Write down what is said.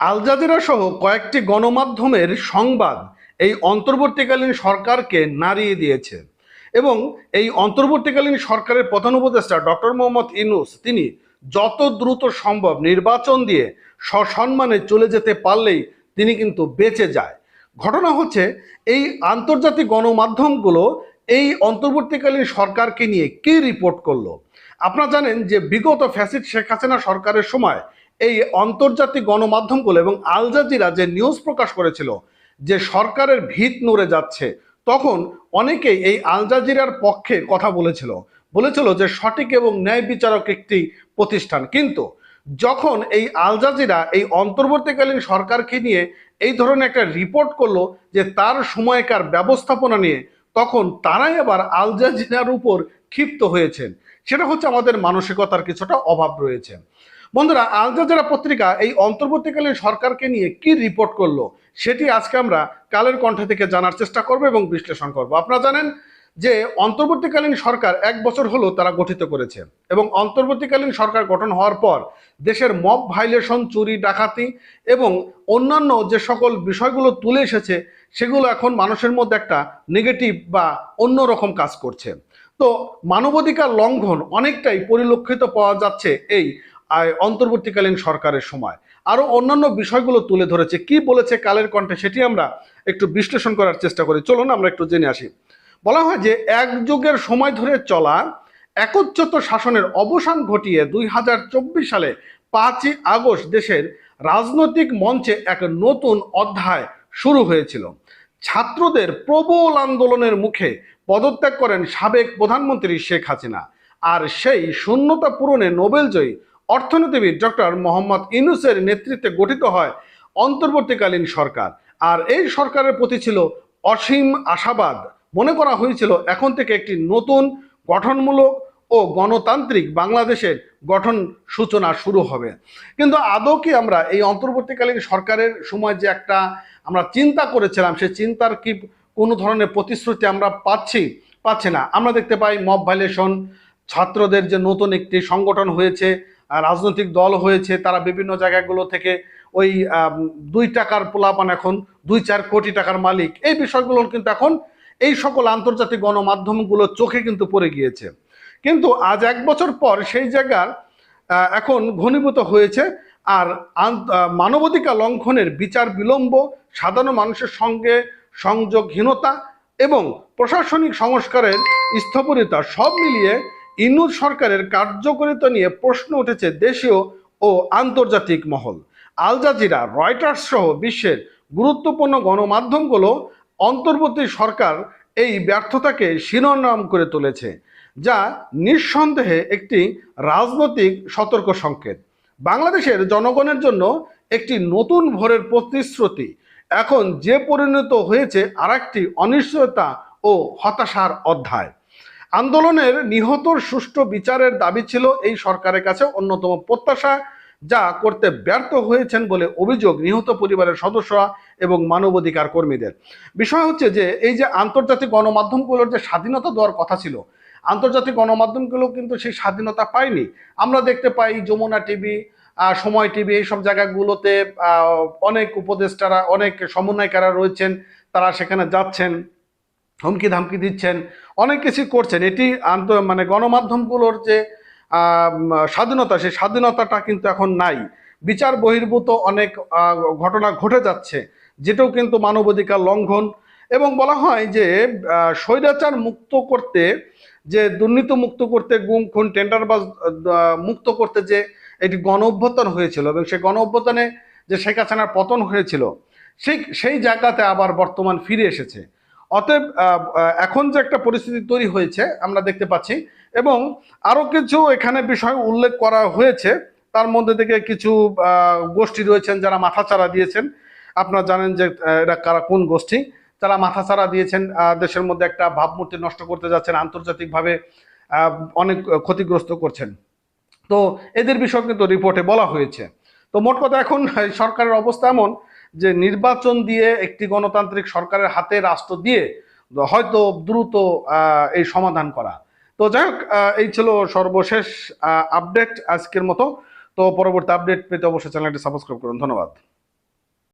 Al Jazeera সহ কয়েকটি গণমাধ্যমের সংবাদ এই অন্তর্বর্তীকালীন সরকারকে নাড়িয়ে দিয়েছে এবং এই অন্তর্বর্তীকালীন সরকারের প্রধান উপদেষ্টা ডক্টর মোহাম্মদ ইনুস তিনি যত দ্রুত সম্ভব নির্বাচন দিয়ে সসম্মানে চলে যেতে পারলেই তিনি কিন্তু বেঁচে যায়। ঘটনা হচ্ছে, এই আন্তর্জাতিক গণমাধ্যমগুলো এই অন্তর্বর্তীকালীন সরকারকে নিয়ে কি রিপোর্ট করল? আপনারা জানেন যে বিগত ফ্যাসিড শেখ হাসিনা সরকারের সময় এই আন্তর্জাতিক গণমাধ্যমগুলো এবং আল জাজিরা যে নিউজ প্রকাশ করেছিল, যে সরকারের ভিত নড়ে যাচ্ছে, তখন অনেকেই এই আল জাজিরার পক্ষে কথা বলেছিল। বলেছিল যে সঠিক এবং ন্যায় বিচারক একটি প্রতিষ্ঠান। কিন্তু যখন এই আল জাজিরা এই অন্তর্বর্তীকালীন সরকারকে নিয়ে এই ধরনের একটা রিপোর্ট করল যে তার সময়কার ব্যবস্থাপনা নিয়ে, তখন তারাই আবার আল জাজিরার উপর ক্ষিপ্ত হয়েছেন। সেটা হচ্ছে আমাদের মানসিকতার কিছুটা অভাব রয়েছে। বন্ধুরা, আল জাজিরা পত্রিকা এই অন্তর্বর্তীকালীন সরকারকে নিয়ে কি রিপোর্ট করল, সেটি আজকে আমরা কালের কণ্ঠ থেকে জানার চেষ্টা করব এবং বিশ্লেষণ করব। আপনারা জানেন যে অন্তর্বর্তীকালীন সরকার এক বছর হলো তারা গঠিত করেছে এবং অন্তর্বর্তীকালীন সরকার গঠন হওয়ার পর দেশের মব ভাইলেশন চুরি, ডাকাতি এবং অন্যান্য যে সকল বিষয়গুলো তুলে এসেছে, সেগুলো এখন মানুষের মধ্যে একটা নেগেটিভ বা অন্যরকম কাজ করছে। তো মানবাধিকার লঙ্ঘন অনেকটাই পরিলক্ষিত পাওয়া যাচ্ছে এই অন্তর্বর্তীকালীন সরকারের সময়। আরও অন্যান্য বিষয়গুলো তুলে ধরেছে। কি বলেছে কালের কণ্ঠে সেটি আমরা একটু বিশ্লেষণ করার চেষ্টা করি। চলুন আমরা একটু জেনে আসি। বলা হয় যে এক যুগের সময় ধরে চলা একচ্ছত শাসনের অবসান ঘটিয়ে দুই হাজার চব্বিশ সালে পাঁচই আগস্ট দেশের রাজনৈতিক মঞ্চে এক নতুন অধ্যায় শুরু হয়েছিল। ছাত্রদের প্রবল আন্দোলনের মুখে পদত্যাগ করেন সাবেক প্রধানমন্ত্রী শেখ হাসিনা। আর সেই শূন্যতা পূরণে নোবেলজয়ী অর্থনীতিবিদ ডক্টর মোহাম্মদ ইনুসের নেতৃত্বে গঠিত হয় অন্তর্বর্তীকালীন সরকার। আর এই সরকারের প্রতি ছিল অসীম আশাবাদ। মনে করা হয়েছিল এখন থেকে একটি নতুন গঠনমূলক ও গণতান্ত্রিক বাংলাদেশের গঠন সূচনা শুরু হবে। কিন্তু আদৌ কি আমরা এই অন্তর্বর্তীকালীন সরকারের সময় যে একটা আমরা চিন্তা করেছিলাম, সেই চিন্তার কি কোনো ধরনের প্রতিশ্রুতি আমরা পাচ্ছি পাচ্ছি না। আমরা দেখতে পাই মব ভাইলেশন ছাত্রদের যে নতুন একটি সংগঠন হয়েছে রাজনৈতিক দল হয়েছে, তারা বিভিন্ন জায়গাগুলো থেকে ওই দুই টাকার পোলাপান এখন, দুই চার কোটি টাকার মালিক। এই বিষয়গুলো কিন্তু এখন এই সকল আন্তর্জাতিক গণমাধ্যমগুলো চোখে কিন্তু পড়ে গিয়েছে। কিন্তু আজ এক বছর পর সেই জায়গার এখন ঘনীভূত হয়েছে আর মানবাধিকার লঙ্ঘনের বিচার বিলম্ব, সাধারণ মানুষের সঙ্গে সংযোগহীনতা এবং প্রশাসনিক সংস্কারের স্থপরিতা সব মিলিয়ে ইনুজ সরকারের কার্যকারিতা নিয়ে প্রশ্ন উঠেছে দেশীয় ও আন্তর্জাতিক মহল। আল জাজিরা, রয়টার্স সহ বিশ্বের গুরুত্বপূর্ণ গণমাধ্যমগুলো অন্তর্বর্তী সরকার এই ব্যর্থতাকে শিরোনাম করে তুলেছে, যা নিঃসন্দেহে একটি রাজনৈতিক সতর্ক সংকেত। বাংলাদেশের জনগণের জন্য একটি নতুন ভোরের প্রতিশ্রুতি। এখন যে পরিণত হয়েছে আরেকটি অনিশ্চয়তা ও হতাশার অধ্যায়। আন্দোলনের নিহতর সুষ্ঠু বিচারের দাবি ছিল এই সরকারের কাছে অন্যতম প্রত্যাশা, যা করতে ব্যর্থ হয়েছেন বলে অভিযোগ নিহত পরিবারের সদস্যরা এবং মানবাধিকার কর্মীদের। বিষয় হচ্ছে যে, এই যে আন্তর্জাতিক গণমাধ্যমগুলোর যে স্বাধীনতা দেওয়ার কথা ছিল, আন্তর্জাতিক গণমাধ্যমগুলো কিন্তু সেই স্বাধীনতা পায়নি। আমরা দেখতে পাই যমুনা টিভি সময় টিভি এইসব জায়গাগুলোতে অনেক উপদেষ্টারা, অনেক সমন্বয়কারা রয়েছেন, তারা সেখানে যাচ্ছেন। হুমকি ধামকি দিচ্ছেন, অনেক কিছু করছেন। এটি আন্ত মানে গণমাধ্যমগুলোর যে স্বাধীনতা, সেই স্বাধীনতাটা কিন্তু এখন নাই। বিচার বহির্ভূত অনেক ঘটনা ঘটে যাচ্ছে, যেটাও কিন্তু মানবাধিকার লঙ্ঘন। এবং বলা হয় যে স্বৈরাচার মুক্ত করতে যে, দুর্নীতি মুক্ত করতে গুম, খুন, টেন্ডারবাজ মুক্ত করতে যে, এটি গণ অভ্যুত্থান হয়েছিল এবং সেই গণ অভ্যুত্থানে যে শেখ হাসিনার পতন হয়েছিল, সেই সেই জায়গাতে আবার বর্তমান ফিরে এসেছে। অতএব এখন যে একটা পরিস্থিতি তৈরি হয়েছে, আমরা দেখতে পাচ্ছি, এবং আরও কিছু এখানে বিষয় উল্লেখ করা হয়েছে। তার মধ্যে থেকে কিছু গোষ্ঠী রয়েছেন যারা মাথাচাড়া দিয়েছেন। আপনারা জানেন যে এরা কারা, কোন গোষ্ঠী? যারা মাথাচাড়া দিয়েছেন দেশের মধ্যে একটা ভাবমূর্তি নষ্ট করতে যাচ্ছেন, আন্তর্জাতিকভাবে অনেক ক্ষতিগ্রস্ত করছেন। তো এদের বিষয় কিন্তু রিপোর্টে বলা হয়েছে। তো মোট কথা এখন, সরকারের অবস্থা এমন যে নির্বাচন দিয়ে একটি গণতান্ত্রিক সরকারের হাতে রাষ্ট্র দিয়ে হয়তো দ্রুত এই সমাধান করা। তো যাই হোক এই ছিল সর্বশেষ আপডেট আজকের মতো। তো পরবর্তী আপডেট পেতে অবশ্যই চ্যানেলটি সাবস্ক্রাইব করুন। ধন্যবাদ।